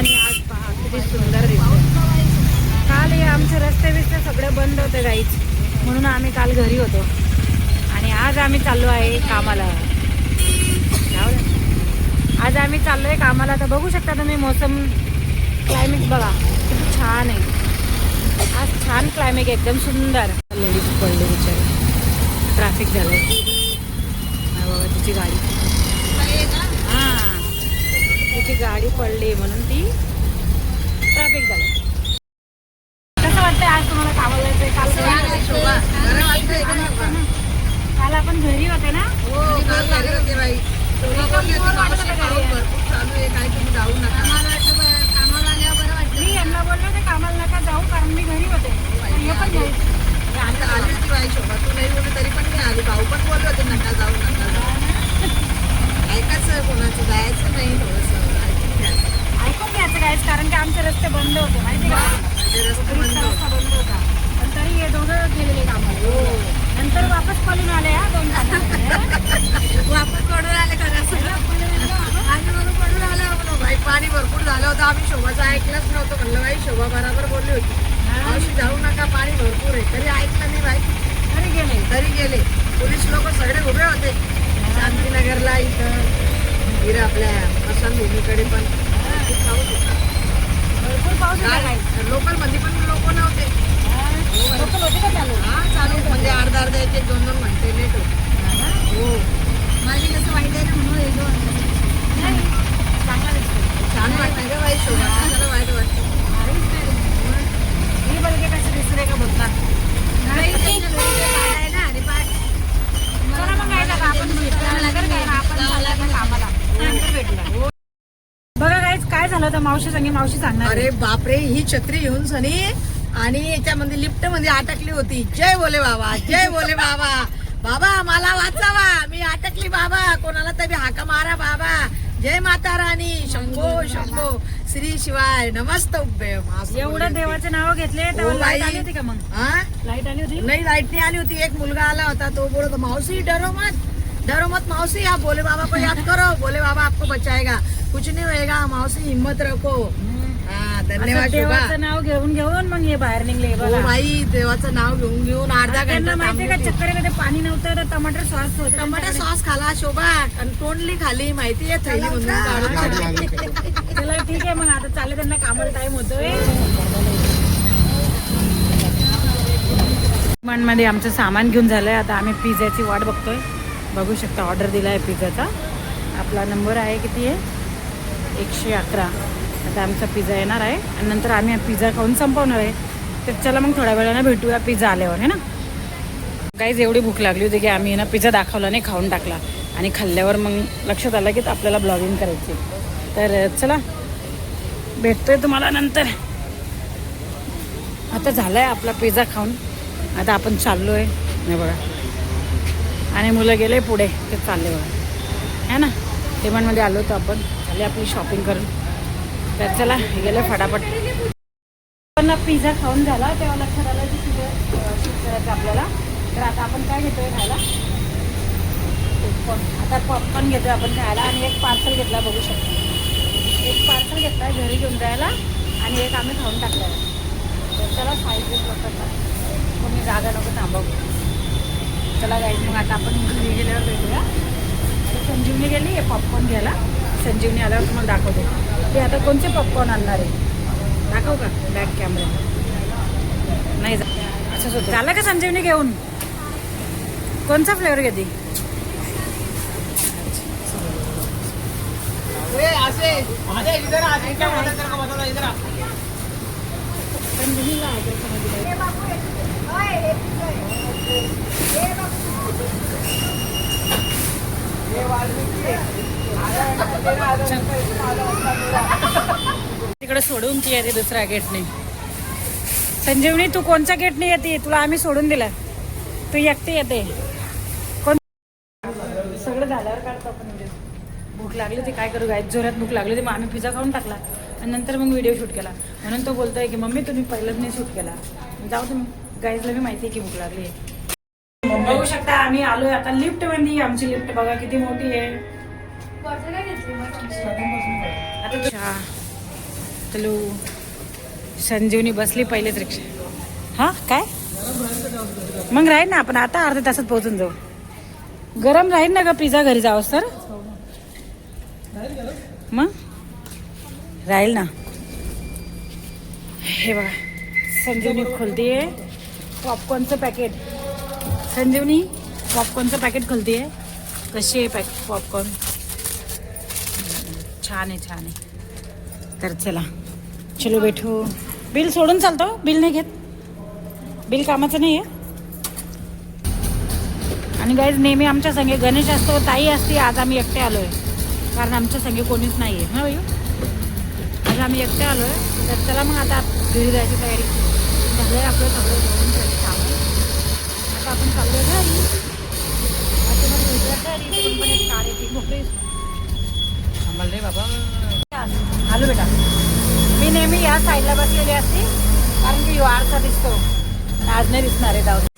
आणि आज पहा किती सुंदर दिसते काल हे आमचे रस्ते बिस्ते सगळे बंद होते गाईच म्हणून आम्ही काल घरी होतो. आणि आज आम्ही चाललो आहे कामाला. आज आम्ही चाललोय कामाला. तर बघू शकता तुम्ही मोसम क्लायमेट बघा. किती छान आहे. आज छान क्लायमेट एकदम सुंदर. लेडीज पडले बिचारे. ट्रॅफिक झालंय. बाबा तिची गाडी. तिची गाडी पडली म्हणून ती ट्रॅफिक झालं. कसं वाटतंय आज तुम्हाला कामाला जायचंय काल होते? आपण घरी होते ना? मी यांना बोललो ते कामाला नका जाऊ कारण मी घरी होते. पण हे पण घरी. कोणाचं जायचं नाही थोडस ऐकून घ्यायचं काहीच कारण की आमचे रस्ते बंद होते माहिती का? रस्ते बंद होता. पण तरी हे दोघं गेलेले कामाला. नंतर वापस पळून आले हा दोन. वापस पडून आले खरं आणि म्हणून पडून आलं म्हणून बाई पाणी भरपूर झालं होतं. आम्ही शोभाचं ऐकलंच नव्हतं. म्हणलं बाई शोभा बरोबर बोलली होती. मावशी जाऊ नका पाणी भरपूर आहे. तरी ऐकलं नाही बाई तरी गेले. तरी गेले. पोलीस लोक सगळे उभे होते. शांतीनगरला इथं इकडे आपल्या भूमीकडे पण. पाऊस होता होता काय लोकलमध्ये पण लोक नव्हते. लोक होते का चालू हा चालू म्हणजे अर्धा अर्धा एक एक दोन दोन घंटे लेट होते. हो. माझी कसं वाईट आहे ना म्हणून येतो नाही. चांगला दिसतो छान वाटतं का शोभा. कशाला वाईट वाटतं ही कसे दिसले का बोलतात चला मग काय आपण नगर काय कामाला. नंतर काय झालं होतं मावशी सांगे मावशी सांगणार. अरे बापरे ही छत्री घेऊन सनी आणि याच्यामध्ये लिफ्टमध्ये अटकली होती. जय बोले बाबा जय बोले बाबा. बाबा मला वाचावा. मी अटकली बाबा. कोणाला तरी हाका मारा बाबा. जय माता राणी. शंभो शंभो. श्री शिवाय नमस्त एवढं देवाचे नाव घेतले लाइट. आली होती का मग? लाइट आली होती? नहीं लाइट नहीं आली होती. एक मुलगा आला होता. तो बोला था मौसी डरो मत. डरो मत मौसी आप बोले बाबा को याद करो। बोले बाबा आपको बचाएगा। कुछ नहीं होएगा मौसी हिम्मत रखो। हाँ धन्यवाद देवाचं नाव घेऊन घेऊन मग हे बाहेर निघले हो बघा. बाई देवाचं नाव घेऊन घेऊन अर्धा त्यांना घंटा माहितीये का थांबली. चक्करेमध्ये पाणी नव्हतं तर टमाटर सॉस होतं टमाटर सॉस खाला शोभा. आणि तोंडली खाली माहितीये थैली म्हणून काढून चला ठीक आहे मग आता चालले त्यांना कामाला टाइम होतोय. मध्ये आमचं सामान घेऊन झालंय आता आम्ही पिझ्याची वाट बघतोय. बघू शकता ऑर्डर दिला आहे पिझ्झाचा. आपला नंबर आहे किती आहे? एकशे अकरा. आता आमचा पिझ्झा येणार आहे. आणि नंतर आम्ही पिझ्झा खाऊन संपवणार आहे. तर चला मग थोड्या वेळानं भेटूया पिझ्झा आल्यावर है ना? काहीच एवढी भूक लागली होती की आम्ही ना पिझ्झा दाखवला नाही खाऊन टाकला. आणि खाल्ल्यावर मग लक्षात आलं की आपल्याला ब्लॉगिंग करायची तर चला भेटतोय तुम्हाला नंतर. आता झालाय आपला पिझ्झा खाऊन. आता आपण चाललो आहे हे बघा. आणि मुलं गेले पुढे ते चालले बघा. है ना? डिमांडमध्ये आलो होतो आपण. झाली आपली शॉपिंग करून. तर चला गेलं फटाफट. पण पिझ्झा खाऊन झाला तेव्हा लक्षात आलं की तुझं शूट करायचं आपल्याला. तर आता आपण काय घेतोय खायला? आता पॉपकॉर्न घेतोय आपण खायला आणि एक पार्सल घेतला बघू शकतो. एक पार्सल घेतला घरी घेऊन जायला आणि एक आम्ही खाऊन टाकला तर चला साईज मग मी जागा नको थांबवू. चला जाईल मग आता आपण घरी गेल्यावर भेटूया. संजीवनी गेली आहे पॉपकॉर्न घ्यायला. संजीवनी आल्यावर तुम्हाला दाखवते. ते आता कोणते पॉपकॉर्न आणणार आहे? दाखव का? बॅक कॅमेरा नाही असंच होतं. झालं का संजीवनी घेऊन? कोणचा फ्लेवर घेते? संजीवनीला? तिकडे सोडून ती येते दुसऱ्या गेटने. संजीवनी तू कोणत्या गेटने येते? तुला आम्ही सोडून दिलं. तू एकटी येते. कोण? सगळं झाल्यावर काढतो आपण म्हणजे. भूक लागली ते काय करू? गाय जोरात भूक लागली ते मग आम्ही पिझ्झा खाऊन टाकला. आणि नंतर मग व्हिडिओ शूट केला. म्हणून तो बोलतोय की मम्मी तुम्ही पहिलंच नाही शूट केला. जाऊ तुम्ही. गाईजला मी माहिती आहे की भूक लागली आहे. बघू शकता आम्ही आलोय. आता लिफ्टमध्ये आमची लिफ्ट. बघा किती मोठी आहे. हॅलो. संजीवनी बसली पहिलेच रिक्षा. हा काय? मग राहील ना आपण आता अर्ध्या तासात पोहोचून जाऊ. गरम राहील ना ग पिझ्झा घरी जावं तर? मग? राहील ना. हे बघा संजीवनी खोलतीये. पॉपकॉर्नचं पॅकेट संजीवनी पॉपकॉर्नचं पॅकेट खोलतीये कशी आहे पॅक पॉपकॉर्न छान आहे छान आहे. तर चला चलो बैठो. बिल सोडून चालतो बिल नाही घेत. बिल कामाचं नाही आहे आणि गाईज नेहमी आमच्या संगे गणेश असतो ताई असते आज आम्ही एकटे आलोय. कारण आमच्या संगे कोणीच नाही आहे ना भाई आज आम्ही एकटे आलोय. तर चला मग आता घरी जायची तयारी. झालंय आपलं सगळं आता आपण चाललोय घरी. आलो बेटा. मी नेहमी या साईडला बसलेली असते कारण की यो आरसा दिसतो आज नाही दिसणार आहे जाऊ